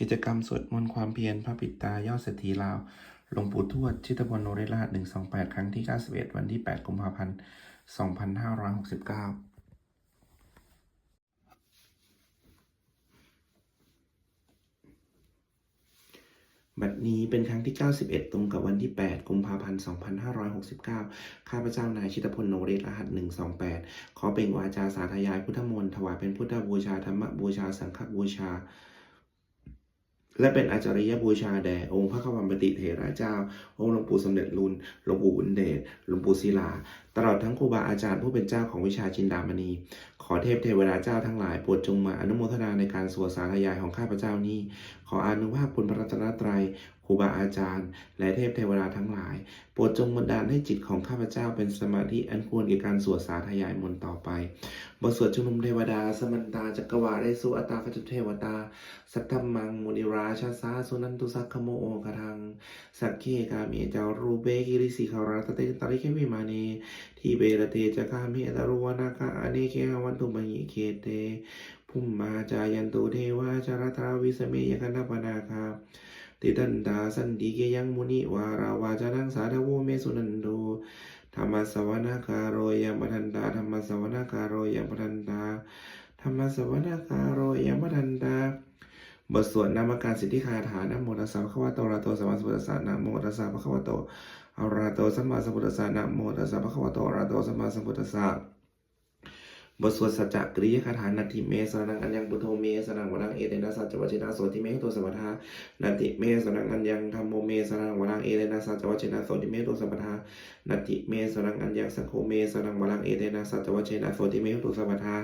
กิจกรรมสวดมนต์ความเพียรพระปิดตายอดเศรษฐีลาว หลวงปู่ทวด ชิตพลโนริราช128 ครั้งที่ 91 วันที่ 8 กุมภาพันธ์ 2569บัดนี้เป็นครั้งที่ 91 ตรงกับวันที่ 8 กุมภาพันธ์ 2569 ข้าพเจ้านายชิตพลโนเรศรหัส 128 ขอเป็นวาจาสาธยายพุทธมนต์ถวายเป็นพุทธบูชา ธรรมบูชา สังฆบูชา และเป็นอาจาริยบูชาแด่องค์พระขวัมปติเถระเจ้า องค์หลวงปู่สมเด็จลุนหลวงปู่บุญเดชหลวงปู่ศิลา ตลอดทั้งครูบาอาจารย์ผู้เป็นเจ้าของวิชาจินดามณี ขอเทพเทวดาเจ้าทั้งหลายโปรดจงมาอนุโมทนาในการสวดสาธยายของข้าพเจ้านี้ ขออนุภาพคุณพระรัตนตรัย รูบาอาจารย์ และเทพเทวดาทั้งหลาย โปรดจงบันดาลให้จิตของข้าพเจ้าเป็นสมาธิอันควรแก่การสวดสาธยายมนต์ต่อไป บทสวดชุมนุมเทวดา สมันตาจักรวาลได้สุอัตาขจุเทวตา สัทธมมังมุนิราชาสาสุนันตุสักขโมโอคทัง สักเคกาเมจารูเบกิริสิขาราตเตตริเควิมาเนทีเบรเตจะกาเมตารุวนาคาอเนเคหวันตุมหิเคเตภุมมาจายันตุเทวาจารตราวิสเมยกันตปนาคา ติตันตาสันติเกยังมุนิวาราวาจานังสาธโวเมสุนันโดธรรมสวนาคารโรยังปทันตาธรรมสวนาคารโรยังปทันตาธรรมสวนาคารโรยังปทันตาบทสวดนามการสิทธิคาถานะโมตัสสะภะคะวะโตอะระโตสัมมาสัมพุทธัสสะนะโมตัสสะภะคะวะโตอะระโตสัมมาสัมพุทธัสสะนะโมตัสสะภะคะวะโตอะระหะโตสัมมาสัมพุทธัสสะ บทสวดสัจจกริยคาถานาทิเมสรังอัญญังพุโธเมสรังวรังเอเตนะสัจจวัชนะโสติเมตัวสัมปทานาติเมสรังอัญญังธรรมโมเมสรังวรังเอเตนะสัจจวัชนะโสติเมตัวสัมปทานาติเมสรังอัญญังสังโฆเมสรังวรังเอเตนะสัจจวัชนะโสติเมตัวสัมปทา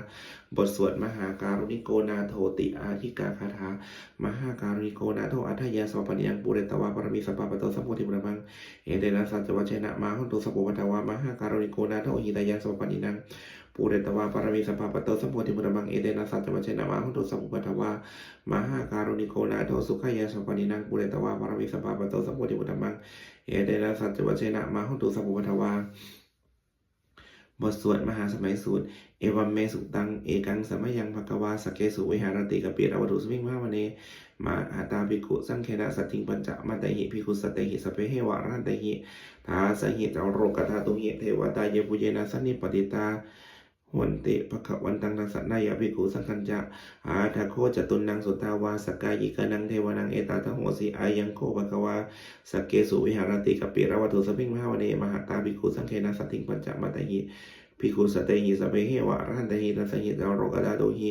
บทสวดมหาการุณิโกนาโทติอาธิกาคาถามหาการุณิโกนาโทอัฏฐยาสปัญญังปุเรตวาปรมีสัพพะปโตสัพโพธิบุรมังเอเตนะสัจจวัชนะมาหุนตุสัพพะปะวามหาการุณิโกนาโทหิตายาสปัญญัง ปูเรตวาปารมีสัพพะปโตสัมโพธิมุตมังเอเดนะสัจจวัชนะมาหุตุสัพพุปะทวามหาการุณิโกนาโทสุขายาสัพปนินังปูเรตวาปารมีสัพพะปโตสัมโพธิมุตมังเอเดนะสัจจวัชนะมาหุตุสัพพุปะทวาบทสวดมหาสมัยสูตร เอวัมเมสุตัง เอกังสมัยยังภควาสเกสุวิหารติกปิรวัตุสมิงมาวเน มาอาตาภิกขุสังเคนะสัตถิงปัญจมาตหิภิกขุสัตหิสเพเหวะรันตหิทาสหิจาโรกธาตุหิเทวตาเยปุเยนะสันนิปติตา วนเตปะขวันตังทัสสะนายาภิกขุสังคัญจะอาทาโคจตุนังสุตาวาสกายิกานังเทวานังเอตาทโหสีอายังโคภควาสเกสุวิหารติกปิรวัตุสมิงมหาวเนมหาตาภิกขุสังเคนะสัตถิงปัญจมาตหิภิกขุสเตหิสเปเหวะรันตหิรัสหิตาโรกดาตุหิ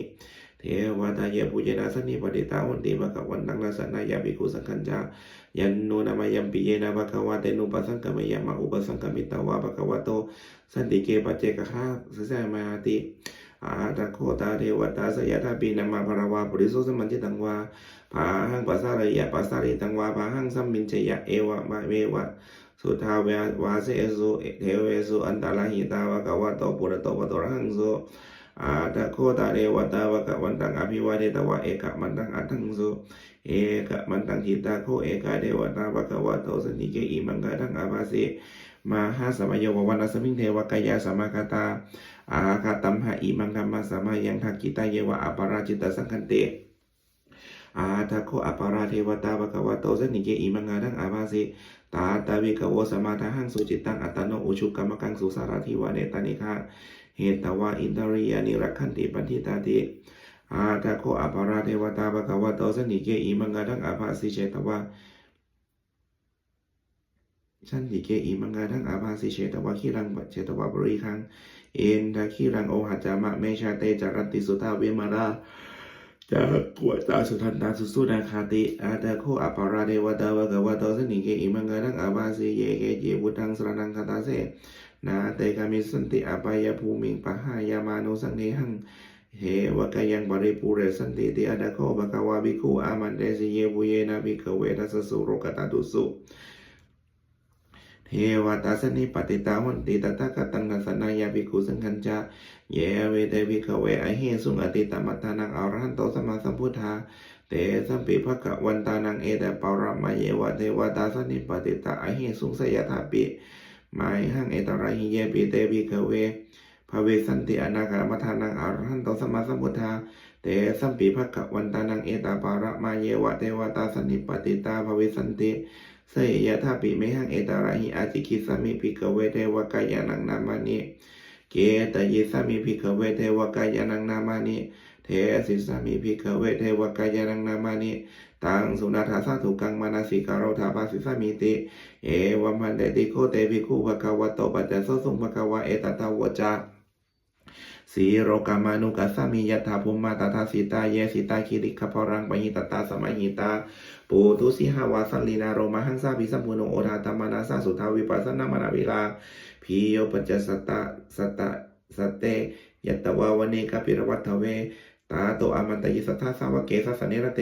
เทวตาเยปุเยนะสันนิปติตาวันติภควันตังทัสนายาภิกุสังคัญจะยันโนนามายัมปิเยนะภะคะวะเตนุปัสสังกะมยะมะอุปสังกะมิตาวะภะคะวะโตสันติเกปัจเจกะคะสสะมาติอาตะโคตาเทวตาสยทาปีนามาภรวาปุริโสสมันจิตังวาภาหังปัสสะระยะปัสสะริตังวาภาหังสัมมินเจยะเอวะมะเมวะสุทาเววาเสสุเทเวสุอันตาลหิตาวะกะวะโตปุระโตปะโตระหังโส อาตะโคตาเทวตาวะกะวันตังอภิวาเทตวะเอกะมันตังอัตถังโสเอกะมันตังทิตาโคเอกาเดวตาภะคะวะโตสันติเกอิมังกะทังอาภาสิมาหาสมัยโยววันสมิงเทวกายาสมาคาตาอาคาตัมหะอิมังธรรมะสมายังทักกิตาเยวะอปาราจิตสังคันเตอาทาโคอปาราเทวตาภะคะวะโตสันติเกอิมังกะทังอาภาสิตาตาวิกโวสมาทาหังสุจิตตังอัตตโนอุชุกรรมกังสุสารทิวะเนตานิฆา เหตวะอินทริยานิรักขันติปันทิตาติอาตาโคอปาราเทวตาภะคะวะโตสันติเกอิมังกะทังอาภาสิเชตวะชันติเกอิมังกาทั้งอาภาสิเชตวะขีรังบัจเจตวะบริคัง เอ็นทาขีรังโอหัจามะเมชาเตจารันติสุทาเวมาราจากกวตาสุทันตาสุสุนาคาติอาตาโคอปาราเดวตาวะกวะโตสนิเกอิมังกาทั้งอาภาสิเยเกเจบุตังสรนังคาตาเส นาเตกามิสันติอปายภูมิงปะหายามานุสังเนหังเหวกายังบริปูเรสันติติอาดาโคบะกวาบิคูอามันเดสิเยบุเยนาบิกเวทัสสุโรกตาตุสุเทวตาสนิปติตาวันติตตะกตังกัสนายาภิกขุสังคัญจะเยเวเตวิกเวอหิสุงอติตมัตานังอรหันโตสมาสัมพุทธาเตสัมปิภกวันตานังเอตปารามเยวะเทวตาสนิปติตาอหิสุงสยถาปิ มาหังเอตระหิเยปิเตวิกเวภเวสันติอนาคามัทานังอรหันตสมมาสัมพุทธาเเตสัมปีภควันตานังเอตาปาระมาเยวะเทวตาสนิปติตาภวิสันติเสยยะธาปิเมหังเอตาระหิอาจิคิสามิภิกเวเทวกายานังนามานิเกตยิสามิภิกเวเทวกายานังนามานิ เทสิสามิภิกขเวเทวกายานังนามานิตังสุนาทาสาธุกังมานาสิการโรธาปาสิสามิติ เอวัมพันเตติโคเตภิกขุภะคะวะโตปัจจโสสุภะคะวะเอตตาวจาสีโรกามานุกัสสามิยถาภูมิมาตถาสีตาเยสิตาคิริขพรังปหิตตาสมัยหิตาปูตุสิหาวาสัลลีนาโรมาหังสาภิสัมพุโนโอทาตมานาสาสุทาวิปัสสนามนาวิลาพีโยปัจจสตตะสตตะสเตยตตวาวเนกปิรวัตเว ตาโตอามันตยิสัทธาสาวเกสัสเนระเต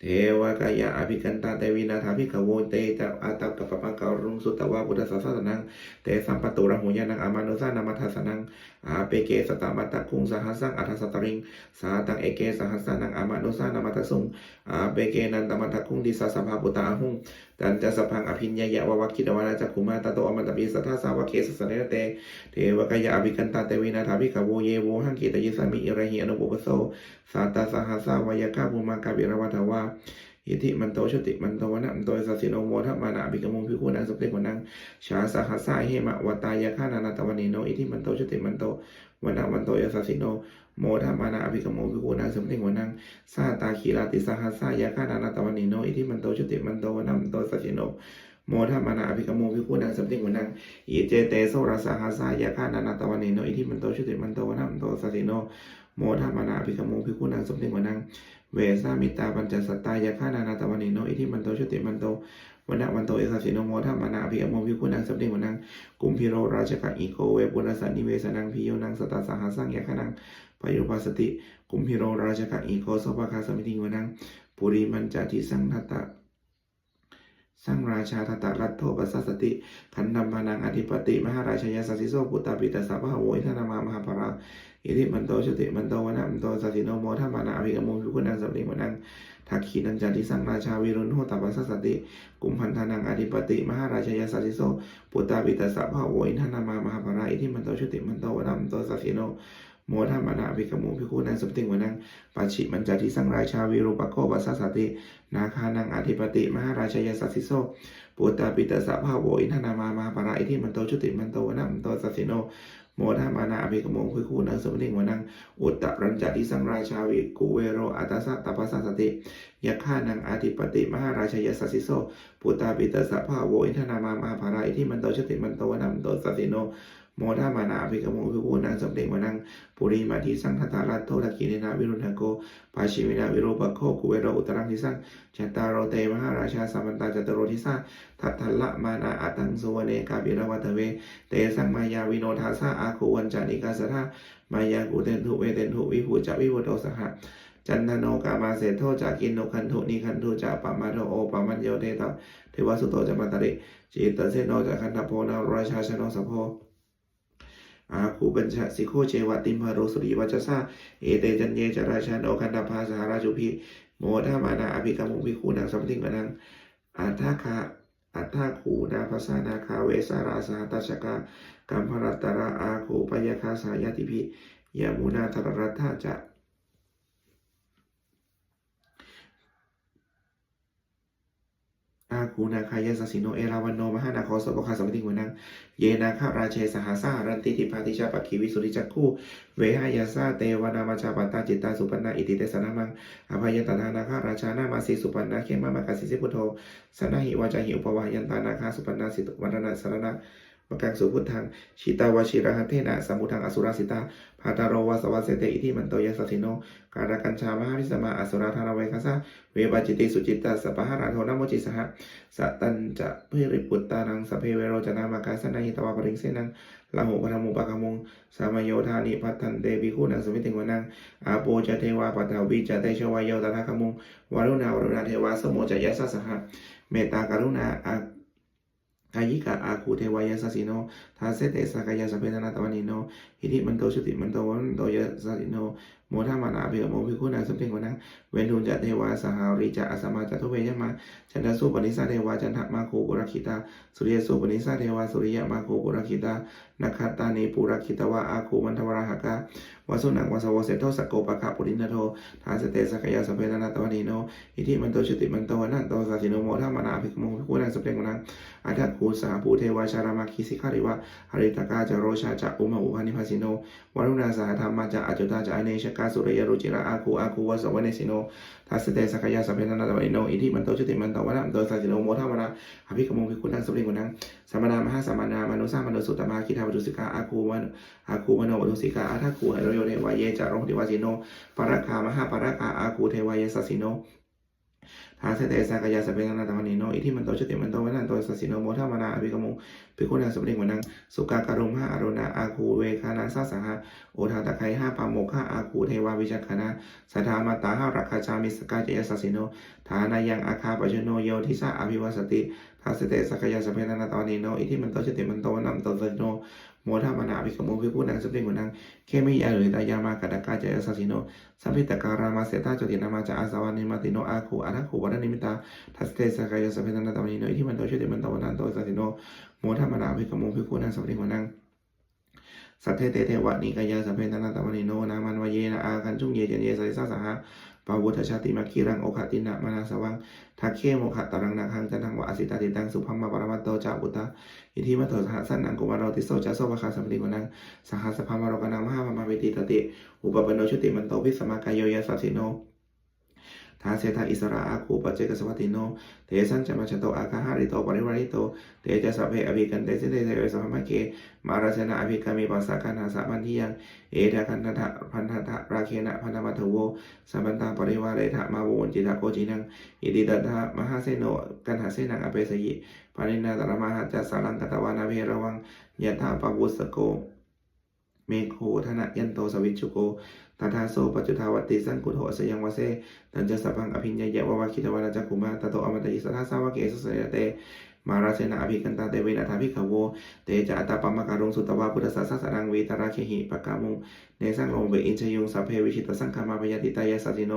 เทวกายะอภิกันตาเตวินาถาภิกขโวเตตะอาตัปปะปังการุงสุตตวาบุตตสสสนังเตสัมปตุระหุญานังอามานุสานามัทสนังอาเปเกสตามัตตะคุงสหัสังอัทสตริงสาตังเอเกสหัสานังอามานุสานามัตสุงอาเปเกนันตมัตตะคุงดิสาสภาปุตตาหุงตันจะสพังอภิญญายะววัคคิดวานาจักขุมาตโตอมันตปิสัทธาสาวะเกสสเนเตเทวกายะอภิกันตาเตวินาถาภิกขโวเยโวหังกิตยิสามิอิระหิอนุปุปโสสาตาสหัสสาวายกาภูมากาบิรวัตวาอิทิมันโตชุติมันโตวนะมันโตสัสสิโนโมทัมานาภิกขโมภิกขุนังสมเด็จพระนางชาสหัสสาเหมะวตายาคานานาตวันนิโนอิทิมันโตชุติมันโตวนะมันโตยสัสสิโนโมทัมานาภิกขโมภิกขุนังสมเด็จพระนางสาตาคีราติสหัสสายาคานานาตวันนิโนอิทิมันโตชุติมันโตวนะมันโตสัสสิโนโมทัมานาภิกขโมภิกขุนังสมเด็จพระนางอิเจเตโสรสหัสสายาคานานาตวันนิโนอิทิมันโตชุติมันโตวนะมันโตสัสสิโนโมทัมานาภิกขโมภิกขุนังสมเด็จพระนางเวสามิตาปัญจสัตายาฆานานาตวันนิโนอิทิมันโตชุติมันโตวันะวันโตเอสสิโนโมทัมนาภิอโมวิคุณังสัพเดวนังกุมพิโรราชกะอีโกเวปุณสันนิเวสนังพิโยนังสตาสหัสสังยาคานังปยุปัสสติ กุมพิโรราชกะอีโกสภคาสมิติวนังปุริมันจติสังทัตตะ สังราชาทัตตรัตโทปัสสสติขันธมานังอธิปติ มหาราชยาสัสสิโสปุตตาปิตาสัพพะโวอิทนามามหาภราอิทิมันโตชติมันโตวนะมันโตสัสสิโนโมทัมานาภิกโมภิกุนังสัมลิมนังทักขีนันจันติสังราชาวิรุณโหตปัสสสติ กุมพันธานังอธิปติ มหาราชยาสัสสิโสปุตตาปิตาสัพพะโวอินทนามามหาภราอิทิมันโตชติมันโตวนะมันโตสัสสิโน โมทัมมนาภิกโมภิกุนังสมติงวนังปัจฉิมันจติสังราชาวิรุปโคปัสสติ นาคานังอธิปติ มหาราชยสัสสิโสปุตตาปิตาสัพพะโวอินทนามามาภราอิทิมันโตชุติมันโตวนะมันโตสัสสิโนโมทามานาอภิกโมคุยคูนังสมนิงวนังอุตตรัญจติสังราชาวิกุเวโรอัตสะตปัสสติยะฆานังอาธิปติมหาราชยสัสสิโสปุตตาปิตาสัพพะโวอินทนามามาภาราอิทิมันโตชติมันโตวนัมโตสัสสิโน โมทามานาภิกโมคุยคูนังสมนิงวนังปุริมาทิสังคตตารัตโทตะกินินาวิรุณโกปาชิวินาวิโรปโคกุเวโรอุตรังทิสังจัตตารโรเตมหาราชาสัมมันตาจัตโรทิสาทัตทัลละมานาอัตังสุวเนกาบิรวัตเว เตสังมายาวิโนทาสาอาคูวันจานิกาสทามายากูเตนทุเวเตนทุวิภูจวิภูโตสหะจันทโนกามาเสโทจากินโนคันทุนิคันทุจะปะมาโทโอปะมันโยเตตเทวสุโตจะมันตริจิตตเสโนจะคันทโพนาราชาชโนสโพ อาคูบัญชาสิโคเจวติมหโรสุริวัจสาเอเตจันเยจราชาโอคันดาภาสหราชุพิโมทามานาอภิกรรมุภิคูนังสัมติงกนังอัทาคาอัทธาคูนาภาษานาคาเวสาราสาตชกากัมภรัตระอาคูปยคาสายติพิยามุนาธรรัตถาจะ คูนาคายาสสิโนเอราวันโนมหานาคอสปคาสมติงวนังเยนาคาราเชสหาสารันติทิพาติชาปักขีวิสุริจักคู่เวหายาซาเตวนามาชาปัตตาจิตตาสุปันนาอิติเตสนามังอภัยตนานาคาราชานามาสีสุปันนาเขมามากาสิสิพุทโธสนาหิวาจาหิอุปวายันตานาคาสุปันนาสิตุวันนาสารนา ณะกังสุพุทธังชิตาวชิระหันเทนะสมุทังอสุราสิตาพาตารวาสวัสเสตอิทิมันโตยสสสิโนการกัญชามหาวิสมาอสุราธาราเวคัสะเวบาจิติสุจิตตาสปะหราโทนโมจิสหะสัตตันจะเพิริปุตตานังสพเพเวโรจนามากาสนาหิตวาปริงเสนังลาหุปธรรมุปะกมุงสามโยธานิพัตตันเตปิคูนังสมิติงวนังอาโปจะเทวาปัตถาวิจะเตชวายโยตถาคมุงวารุณาวรุณาเทวาสโมจะยัสสสหะเมตตากรุณาอา กายิกะอาคูเทวายาสสิโนทาเสเตสกายาสเพทนาตวานิโนหิริมันโตชุติมันโตวันโตยาสสสิโน โมทามานาภิกขโมภิกขุนางสมเด็จกว่านังเวนทุนจะเทวาสหาริจะอสมาจะทุเวยมาจันทสุปนิสาเทวาจันทมาโคปุรคิตาสุริยสุปนิสาเทวาสุริยมาโคปุรคิตานักตตานีปุรคิตวะอาคูมันทวราหกาวสุนังวาสวเสตโทสกโกปะคะปุรินโททาสเตสกยาสเปตนาตวานีโนอิทิมันโตชุติมันโตนันโตสัสิโนโมทามานาภิกโมภิกขุนางสมเด็จกว่านังอัฏฐคูสาภูเทวาชารามาคิสิการิวะหริตกาจโรชาจะอุมาอุปานิพาสิโนวรุณาสาธรรมาจะอจุตาจะอเนชกาสุริยรุจิระอาคูอาคูวสวเนสิโนทัสเตสกยาสเปตนาตวนีโนอิทิมันโตชุติมันโตวะนันโตสัจิโนโมทามนาอภิกมงคิคุณังสุริงกุนังสมนามหาสมณามนุสามนุสุตมาคิทาวัตุสิกาอาคูวันอาคูมโนวัตุสิกาอาทัคคูหรโยเทวายเยจารงติวาสิโนปารคามหาปารคาอาคูเทวายสัสสิโน ทาเสเตสักยาสเปตนาตวนีโนอิทิมันโตชติมันโตวะนันโตสัสสิโนโมทามานาอภิกขโมภิกขุนางสมเด็จกว่านังสุกาการุมหาอรุณาอาคูเวคานาสาสหะโอทาตะไคห้าปามโมฆะอาคูเทวาวิจักขณาสัทธามาตาห้ารักขจามิสกาเจยสัสิโนฐานายังอาคาปจโนโยทิสาอภิวาสติทัสเตสักยาสเปตนาตอนนี้โนอิทิมันโตชติมันโตวันัมโตสโน โมทามนาภิกขโมภิกขุนางสัมเด็จกว่านังเคมิยาหรือตายามากัดกาจายสัสสิโนสัมพิตการามาเสตาจตินามาจาอาสวานิมาติโนอาคูอาทัคคูวัฒนิมิตาทัสเตสักยาสเปตนาตอนนี้โนอิทิมันโตชติมันโตนัมโตสัสสิโนโมทามนาภิกขโมภิกขุนางสัมเด็จกว่านังสัทเทเตเทวะนิกายาสเปตนาตวันนิโนนามันวเยนะอาคันจุงเยเจเยสริสาสหะ ปาวุทชาติมาคีรังโอคตินะมานาสวังทักเคโมขะตรังนาคังจันทังวะอสิตาติตังสุพัมมาปรมัตโตจาบุตตาอิทิมัตโตสหัสันนังกุมารติโสจาโสภคาสัมปติวนังสหัสภามารกนังมหามาเวติตติ อุปปโนชุติมันโตวิสมากายโยยสัสสิโน ทาเสทาอิสระอาคูปัจเจกสวัติโน เทสังจมัชโตอาคาหาริโตปริวาริโต เตจะสัพเพอภิกันเตสิเตเตเวสภมะเก มาราชนะอภิกามิปัสสะกันาสะมันทิยัง เอทะคันทะพันธะราเคนะพันธมัทโวสัมปันตาปริวาเรทะมาโวจิตาโกจินังอิติตัทะมหาเสโนกันหาเสนังอเปสยิปานินาตระมหาจัสสารังกตวานาเพระวังยะถาปวุสโก เมโคธนะยันโตสวิชุโก ตถาโสปัจจุทาวติสังกุโถสยังวเสตันจะสัพพังอภิญญายะวะวะคิตวานาจักขุมาตโตอมตะอิสทาสาวะเกสสยเตมาราเชนะอภิกันตาเตเวนะทาภิกขโวเตจะอัตตาปมการุงสุตวาพุทธสัสสะรังวีตราเคหิปะกามุงเนสังโลเบอินชยุงสัพเพวิชิตสังฆามาปยติตายาสัจิโน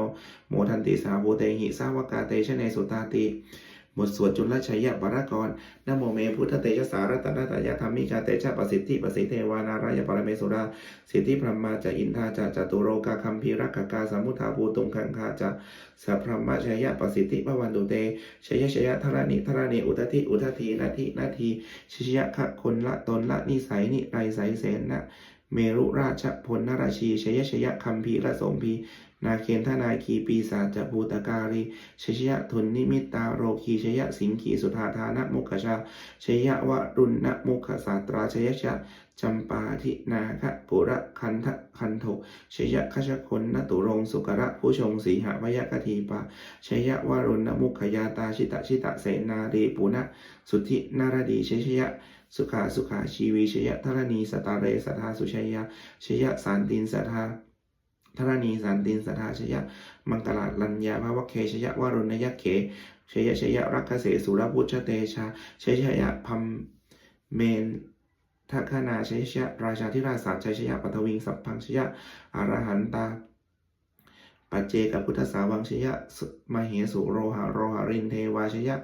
โมทันติสาภูเตหิสาวกาเตชะเนสุตาติ บทสวดจุลชัยยะปรากรนโมเมพุทธเตชะสารัตนะตยะธรรมิกาเตชะประสิทธิประสิทธิเทวานารายปรเมสุราสิทธิพรหมาจะอินทาจะจตุโรกาคัมพีรักกาสมุทธาภูตุงคังคาจะสัพพรหมชัยยะประสิทธิพวันตุเตชัยยะชัยยะธรณิธรณิอุทธิอุทธีนาทินาทีชัยยะขะคนละตนละนิสัยนิไรใสเสนนะเมรุราชพลนราชีชัยยะชัยยะคัมพีระสมพี นาเคนทนาคีปีศาจภูตการีชยยะทุนนิมิตาโรคีชยะสิงคีสุธาธานะมุขชาชยะวรุณนะมุขสาตราชยชะจำปาทินาคะปุระคันทะคันโทชยะขชคนนตุรงสุกระผู้ชงสีหพยกทีปาชยะวรุณนมุขยาตาชิตะชิตะเสนารีปุณะสุธินารดีชยยะสุขาสุขาชีวีชยะธรณีสตาเรสทาสุชยะชยยะสานตินสทา ธรณีสันตินสัทาชยะ มังกลาลัญญาภวะเคชยะวรุณยะเขชยะชยะรักเกษสุรพุชเตชาชยะยะพัมเมนทัคนาชยชยะราชาธิราชสัจชยะปัทวิงสัพพังชยะอรหันตาปัจเจกพุทธสาวังชยะมเหสุโรหะโรหะรินเทวาชยะ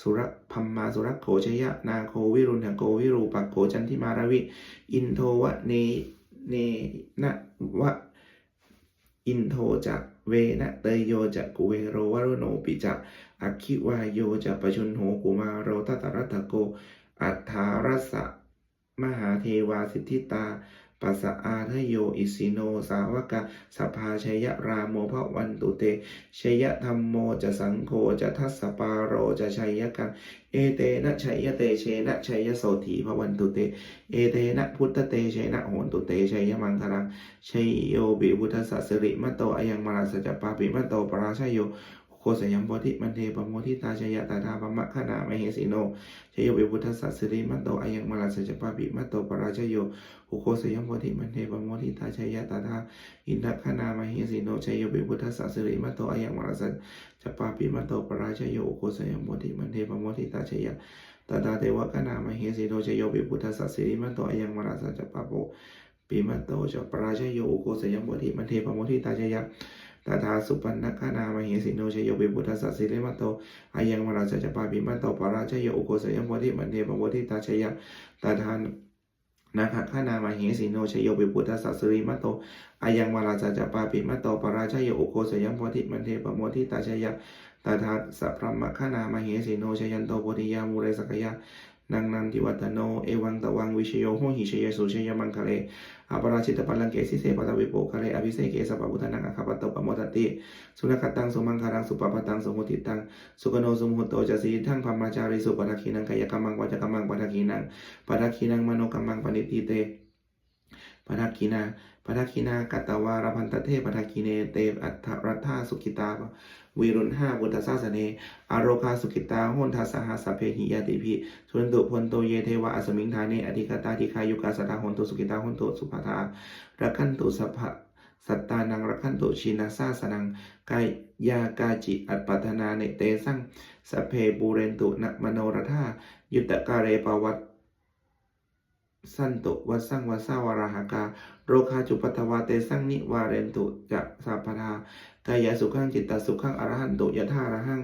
สุรพัมมาสุรโขชยะ นาโควิรุณโกวิรูปักโขจันทิมารวิ อินโทวะเนเนนะวะ อินโทจะเวนะเตยโยจะกุเวโรวรุโนปิจะอัคคิวายโยจะปชุนโหกุมาโรตตรัตโก อัฏฐารัสสะมหาเทวาสิทธิตา ปัสสะอาทโยอิสิโน สาวกะสภาชยรามโมภวันตุเตชยธรรมโมจะสังโฆจะทัสสปาโรจะชัยกันเอเตนะชัยเตเชนะชัยโสถีภวันตุเต เอเตนะพุทธเตเชนะโหนตุเตชัยมังคลังชัยโยบิพุทธสัสสิริมตโตอายังมาราสจปาปิมตโตปราชยโย โคสยัมโพธิมันเทปโมทิตาชยตาธาปมะขณามเหสิโนชยโยบิพุทธสัสสิริมัตโตอายังมาราสจปาปิมัตโตปราชยโยโคสยัมโพธิมันเทปโมทิตาชยตาธาอินทขณามเหสิโนชยโยบิพุทธสัสสิริมัตโตอายังมาราสจปาปิมัตโตปราชยโยโคสยัมโพธิมันเทปโมทิตาชยตาตาเทวะขณามเหสิโนชยโยบิพุทธสัสสิริมัตโตอายังมาราสจปาโปปิมัตโตจปราชโยอุโกสยมบทิมันเทปโมทิตาชยะ ตถาสุปันนคานามเหสิโนชยโยวิบุตสัสสิเลมัตโตอายังวราชจะปาปิมัตโตปราชยโยอุโกสยมบทิมันเทปโมทิตาชยะตถานาคขานามเหสิโนชยโยวิบุตสัสสิริมัตโตอายังวราชจะปาปิมัตโตปราชยโยอุโกสยมบทิมันเทปโมทิตาชยะตถาสัพพมคานามเหสีโนชยันโตโพธิยามูเรสกยะ นังนันทิวัตโน เอวังตวังวิชโยโหหิชยสุชยมังคะเลอปราชิตปัลลังเกสิเสปตวิโปคะเลอภิเศกเกสปะพุทธนังอคปตโตปโมตติ สุนคตังสุมังคารังสุปปตังสุมุติตัง สุกโนสุมุตโตจะสีทั้งพรหมจาริสุปทักขีนังกายกรรมังวัจกรรมังปทักขีนังปทักขีนังมโนกรรมังปณิติเตปทักขีนา ปทักีนากัตตวารพันตเทปทักีเนเตอัตรัตถาสุขิตาวิรุณห้าบุตสาสเนอโรคาสุขิตาโหนทัสสหสัพเพหิยติภิสุนตุพลโตเยเทวะอสมิงทาเนอธิกตาธิคายุกาสตาหนตุสุขิตาหนตุสุภาทารักันตุสัพพะสัตตานังรักันตุชินาซาสนังกายยากาจิอัตปัทนาเนเตสังสเพปูเรนตุนมโนรธายุตตะกาเรปวัต สันตุวัสังวัสาวราหากา โรคาจุปัตวาเตสังนิวาเรนตุจะสัพพทากายสุขังจิตตสุขังอรหันตุยะธาระหัง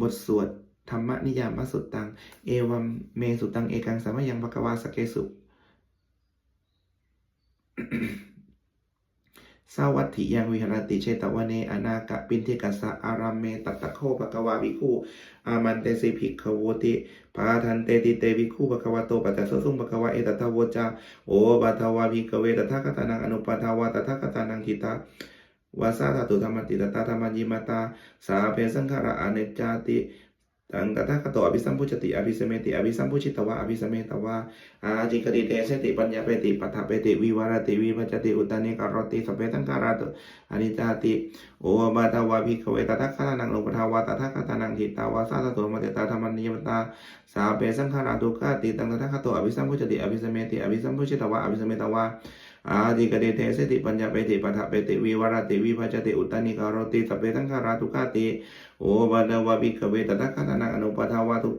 บทสวดธรรมนิยามสุตตัง เอวัมเมสุตังเอกังสามยังภกวาสเกสุ สาวัตถิยังวิหารติเชตวเนอนาคปินทิกัสสะอารามเมตัตตะโคภควาวิคูอามันเตสิภิกขโวติปาทันเตติเตวิคูภควาโตปัตตะสสุงภควาเอตตะโวจาโอปัทวาภิกเวตถาคตานังอนุปัทวาตถาคตานังทิตาวาสาธาตุธรรมติตตาธรรมยิมาตาสาเพสังขารอเนจจาติ ตังกตถาคตออภิสัมพุชติอภิสเมติอภิสัมพุชิตวะอภิสเมตวะอาจิกติเตเสติปัญญาเปติปัฏฐเปติวิวารติวิวัจติอุตตานิการติสเพสังขาราตุอนิจจาติโอบาตาวาภิกขเวตถาคตานังโลปทาวาตถาคตานังทิตาวาสาธาตุมติตาธรรมนิยมตาสาเพสังขาราตุกาติตังกตถาคตออภิสัมพุชติอภิสเมติอภิสัมพุชิตวะอภิสเมตวะอาดิกเดเทสติปัญญาเปติปัฏฐเปติวิวารติวิภัจติอุตตานิการติสเพสังขาราตุกาติ โอบาดาวาภิกเวตถาคตานังอนุปทาวาตุ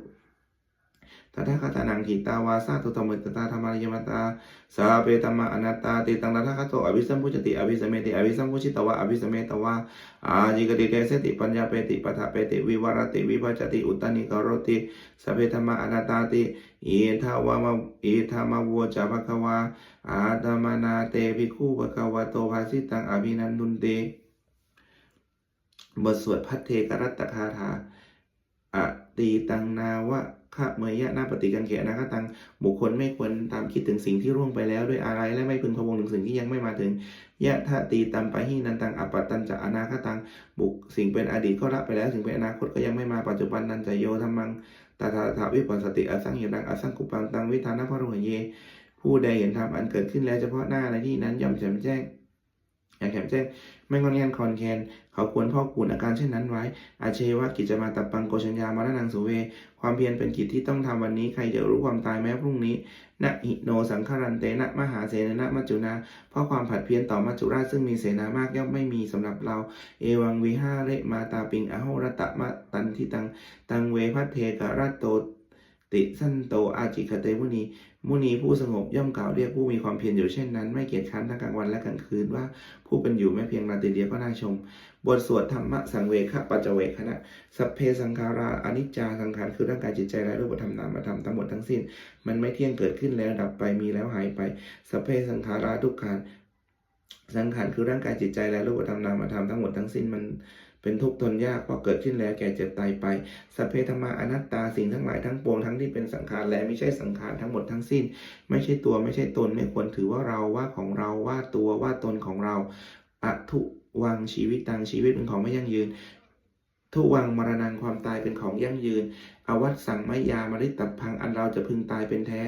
ตถาคตานังทิตาวาสาตุธรรมตตาธรรมายมตาสาเปตมะอนัตตาติตังตถาคตโตอภิสัมพุจติอภิสเมติอภิสัมพุชิตวะอภิสเมตวะอาจิกติเทสติปัญญาเปติปัฏฐเปติวิวารติวิภัจติอุตตานิกรติสเพธรรมะอนัตตาติอิทาวามะอิทามะโวจาภควาอาตมานาเตภิกขุปะวะโตภาสิตังอภินันทุนเต บทสวดพัทเทกรัตคาถาอตีตังนาวะขะเมยะนาปฏิกังเขนะคตังบุคคลไม่ควรตามคิดถึงสิ่งที่ร่วงไปแล้วด้วยอะไรและไม่พึงพะวงถึงสิ่งที่ยังไม่มาถึงยะทะตีตัมปะหินันตังอปปตันจะอนาคตังบุคสิ่งเป็นอดีตก็ละไปแล้วสิ่งเป็นอนาคตก็ยังไม่มาปัจจุบันนันจะโยธรรมังตถาถาวิปัสสติอสังเหตังอสังกุปังตังวิธานะพะโรหเย ผู้ใดเห็นธรรมอันเกิดขึ้นแล้วเฉพาะหน้าในที่นั้นย่อมแจ่มแจ้ง อย่างแจ่มแจ้งไม่งอนแงนคอนแคนเขาควรพ่อกคูณอาการเช่นนั้นไว้ อาเชวะกิจมาตับปังโกชัญญามารนังสุเว ความเพียรเป็นกิจที่ต้องทำวันนี้ใครจะรู้ความตายแม้พรุ่งนี้นะหิโนสังขารันเตนะมหาเสนนะมัจจุนาเพราะความผัดเพี้ยนต่อมัจจุราชซึ่งมีเสนามากย่อมไม่มีสำหรับเรา เอวังวิหาเรมาตาปิงอโหรตะมะตันทิตัง ตังเวพัทเทกะรัตโต ติสันโตอาจิคเตมุนีมุนีผู้สงบย่อมกล่าวเรียกผู้มีความเพียรอยู่เช่นนั้น ไม่เกียจคร้านทั้งกลางวันและกลางคืนว่าผู้เป็นอยู่ไม่เพียงราตรีเดียวก็น่าชม บทสวดธรรมะสังเวคะปัจเวคณะสัพเพสังขาราอนิจจาสังขารคือร่างกายจิตใจและรูปธรรมนามธรรมทั้งหมดทั้งสิ้น มันไม่เที่ยงเกิดขึ้นแล้วดับไปมีแล้วหายไปสัพเพสังขาราทุกขารสังขารคือร่างกายจิตใจและรูปธรรมนามธรรมทั้งหมดทั้งสิ้นมัน เป็นทุกข์ทนยากเพราะเกิดขึ้นแล้วแก่เจ็บตายไป สัพเพธรรมาอนัตตาสิ่งทั้งหลายทั้งปวงทั้งที่เป็นสังขารและไม่ใช่สังขารทั้งหมดทั้งสิ้น ไม่ใช่ตัวไม่ใช่ตนไม่ควรถือว่าเราว่าของเราว่าตัวว่าตนของเราอัทุวังชีวิตตังชีวิตเป็นของไม่ยั่งยืน ทุวังมรณงความตายเป็นของยั่งยืน อวัตสังมยามริตตับพังอันเราจะพึงตายเป็นแท้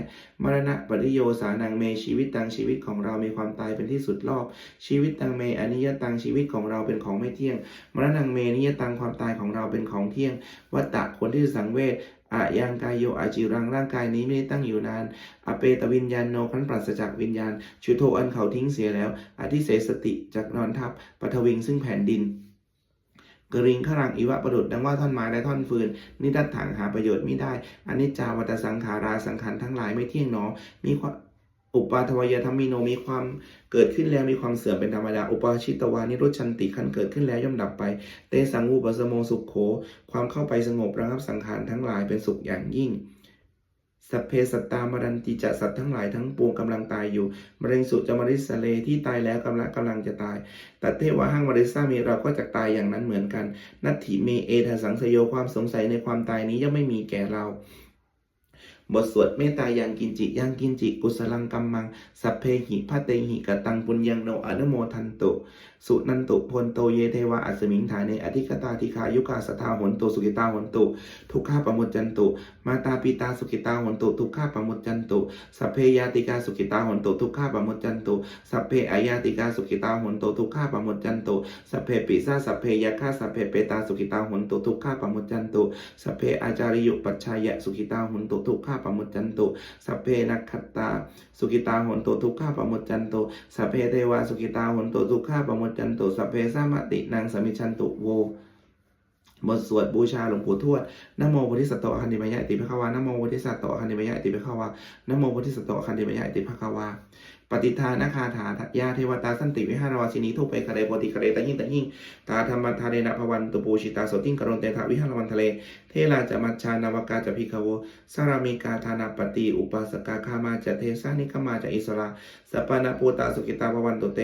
มรณะปริโยสานังเมชีวิตตังชีวิตของเรามีความตายเป็นที่สุดรอบ ชีวิตตังเมอนิยตังชีวิตของเราเป็นของไม่เที่ยง มรณงเมนิยตังความตายของเราเป็นของเที่ยง วัตตะคนที่สังเวชอะยังกายโยอาจิรังร่างกายนี้ไม่ได้ตั้งอยู่นาน อเปตวิญญาณโนคันปราศจากวิญญาณชุโทอันเขาทิ้งเสียแล้วอธิเสสติจากนอนทับปฐวิงซึ่งแผ่นดิน กริงขรังอิวะประดุดดังว่าท่อนไม้และท่อนฟืน นิดัตถังหาประโยชน์ไม่ได้อนิจจาวัตสังขาราสังขารทั้งหลายไม่เที่ยงหนอมีความอุปาทวยธรรมิโนมีความเกิดขึ้นแล้วมีความเสื่อมเป็นธรรมดา อุปาชิตวานิรุชันติขันเกิดขึ้นแล้วย่อมดับไป เตสังูปสโมสุขโข ความเข้าไปสงบระงับสังขารทั้งหลายเป็นสุขอย่างยิ่ง สัพเพสัตตามรันติจะสัตว์ทั้งหลายทั้งปวงกำลังตายอยู่มะเร็งสุจมริสเลที่ตายแล้วกำลังกำลังจะตายแต่เทวะหังมริสามีเราก็จะตายอย่างนั้นเหมือนกัน นัตถิเมเอทสังสโยความสงสัยในความตายนี้ย่อมไม่มีแก่เราบทสวดเมตตายังกินจิยังกินจิกุสลังกัมมัง สัพเพหิพะเตหิกตังปุญญังโนอนุโมทันตุ สุนันตุพลโตเยเทวะอัสมิงฐาเนอธิกตาธิคายุกาสทาหนตุสุกิตาหนตุ ทุกข้าปมุจจันตุ มาตาปิตาสุกิตาหนตุ ทุกข้าปมุจจันตุสัพเพยาติกาสุกิตาหนตุ ทุกข้าปมุจจันตุสัพเพอายาติกาสุกิตาหนตุทุกข้าปมุจจันตุสัพเพปิสาสัพเพยาฆาสัพเพเปตาสุกิตาหนตุทุกข้าปมุจจันตุสัพเพอาจาริยุปัชชายะสุกิตาหนตุทุกข้าปมุจจันตุสัพเพนักขตตาสุกิตาหนตุทุกข้าปมุจจันตุสัพเพเทวาสุกิตาหนตุทุกข้าปมุจจันตุสัพเพสามตินางสมิชันตุโวบทสวดบูชาหลวงปู่ทวดนโมพุทธิสัตโตคันติมยะอิติภควานโมพุทธิสัตโตคันติมยะอิติภควานโมพุทธิสัตโตคันติมยะอิติภควา ปฏิทานาคาถายาเทวตาสันติวิหารวาสินีทุกไปคะเรโพติคะเรตะหิงตะหิงตาธรรมทาเรนะภวันตุปูชิตาโสติงกรณเตถาวิหารวันทะเล เทลาจะมัชชานาวกาจะพิคโวสารามิกาธานาปฏิอุปสกาคามาจะเทสานิกมาจะอิสระ สัปปนาปูตาสุกิตาภวันตุเต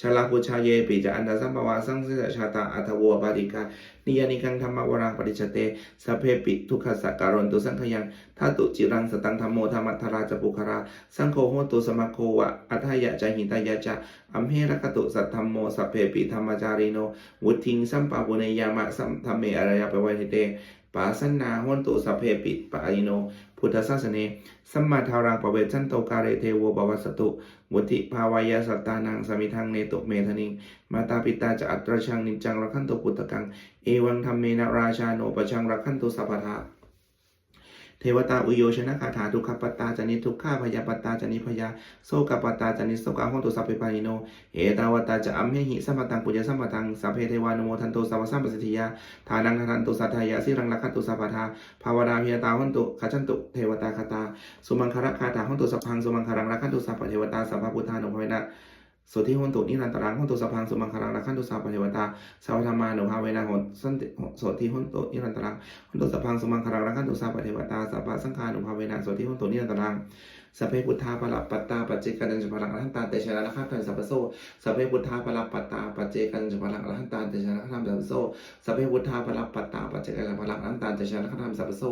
ชาลาพุชาเยปิจะอันดาสัมภวาสังเสสชาตาอัทโวปาติกานิยานิกังธรรมวรังปริจเตสัพเพปิทุกขสักการนตุสังขยังทัตุจิรังสตังธรรมโมธรรมัทราจปุคารา สังโฆโหตุสมาโควะอัฏฐยะจหิตายะจะอัมเหรกตุสัทธัมโมสัพเพปิธรรมจาริโนวุทิงสัมปะปุเนยามะสัมธรรมเมอรยะปวทิเตปาสันนาโหนตุสัพเพปิปะอิโน พุทธศาสเนสัมมาทารังปเวชันโตกาเรเทโวบวัสตุวุติภาวายาสัตตานังสมิทังเนตุเมธนิงมาตาปิตาจะอัตรชังนิจังรักขันตุปุตตะกัง เอวังธรรมเมนะราชาโนปชังรักขันตุสัพพทา เทวตาอุโยชนะคาถาทุกขปตาจานิทุกขาพยาปตาจานิพยาโสกปตาจานิโสกาหุนตุสัพเพปานิโนเอตาวตาจะอัมเหหิสัมปตังปุญญสัมปตังสัพเพเทวานุโมทันโตสัพพสัมปสิทธิยาทานังทันตุสัทธายาสิรังลักขันตุสัพพทาภาวนาพิยตาหุนตุขจันตุเทวตาคาตาสุมังคาระคาถาหุนตุสัพพังสุมังคารังลักขันตุสัพพเทวตาสัพพพุทธานุภเวนะ สุทิหุนตุนิรันตรังหุนตุสัพพังสุมังคารังนักขันตุสัพพเทวตาสาวธรรมานุภาเวนะหนสันติสุทิหุนตุนิรันตรังหุนตุสัพพังสมังคารังรักขันตุสัพพะเทวตาสัพพะสังฆานุภาเวนะสุทธิหุนตุนิรันตรัง สัพเพพุทธาปลัปปัตตาปัจเจกัญจะพลังอรหันตาเตชะนะขันธันสัพพโซสัพเพพุทธาปลัปปัตตาปัจเจกัญจะพลังอรหันตาเตชะนะขันธันสัพพโซสัพเพพุทธาปลัปปัตตาปัจเจกัญจะพลังอรหันตาเตชะนะขันธันสัพพโซ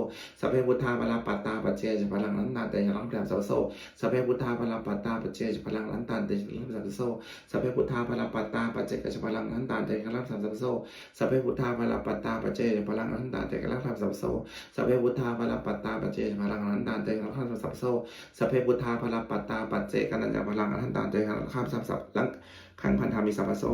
สัพเพพุทธาปลัปปัตตาปัจเจกัญจะพลังอรหันตาเตชะนะขันธันสัพพโซสัพเพพุทธาปลัปปัตตาปัจเจกัญจะพลังอรหันตาเตชะนะขันธันสัพพโซสัพเพพุทธาปลัปปัตตาปัจเจกัญจะพลังอรหันตาเตชะนะขันธันสัพพโซสัพเพพุทธาปลัปปัตตาปัจเจกัญจพลังอรหันตาเตชะนะขันธันสัพพโซสัพเพพุทธาภลปัตตาปัจเจกันพลังอรหันตาเตหังข้ามสัพโซสัพเพพุทธาภลปัตตาปัจเจกันัญญาพลังอรหันตาเจหังข้ามสัพสัพลังขังพันธามิสัพพโซ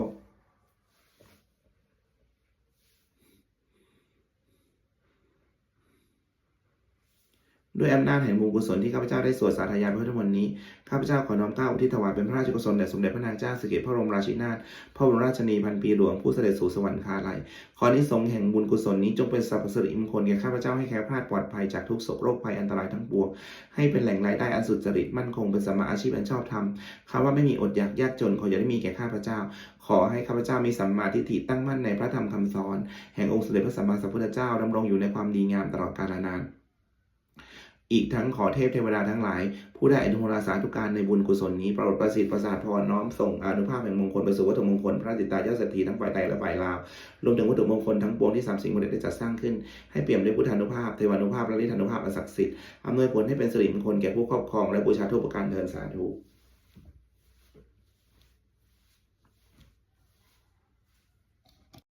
ด้วยอำนาจแห่งบุญกุศลที่ข้าพเจ้าได้สวดสาธยายพระพุทธมนต์นี้ ข้าพเจ้าขอน้อมเกล้าอุทิศถวายเป็นพระราชกุศลแด่สมเด็จพระนางเจ้าสิริกิติ์พระบรมราชินีนาถพระบรมราชนีพันปีหลวงผู้เสด็จสู่สวรรคาลัยขออนิสงแห่งบุญกุศลนี้จงเป็นสรรพสิริมงคลแก่ข้าพเจ้าให้แคล้วคลาดปลอดภัยจากทุกโศกโรคภัยอันตรายทั้งปวงให้เป็นแหล่งรายได้อันสุจริตมั่นคงเป็นสัมมาอาชีพอันชอบธรรมคำว่าไม่มีอดอยากยากจนขออย่าได้มีแก่ข้าพเจ้า ขอให้ข้าพเจ้ามีสัมมาทิฏฐิตั้งมั่นในพระธรรมคำสอน แห่งองค์สมเด็จพระสัมมาสัมพุทธเจ้าดำรงอยู่ในความดีงามตลอดกาลนาน อีกทั้งขอเทพเทวดาทั้งหลาย ผู้ได้อนุโมทนาสาธุการในบุญกุศลนี้โปรดประสิทธิ์ประสาทพรน้อมส่งอนุภาพแห่งมงคลไปสู่วัตถุมงคล พระจิตตายอดสตรีทั้งฝ่ายไทยและฝ่ายลาว รวมถึงวัตถุมงคลทั้งปวงที่สามสิ่งมรดกได้จัดสร้างขึ้น ให้เปี่ยมด้วยพุทธานุภาพ เทวานุภาพและฤทธานุภาพอันศักดิ์สิทธิ์อำนวยผลให้เป็นสิริมงคลแก่ผู้ครอบครองและบูชาทุกประการเทินสาธุ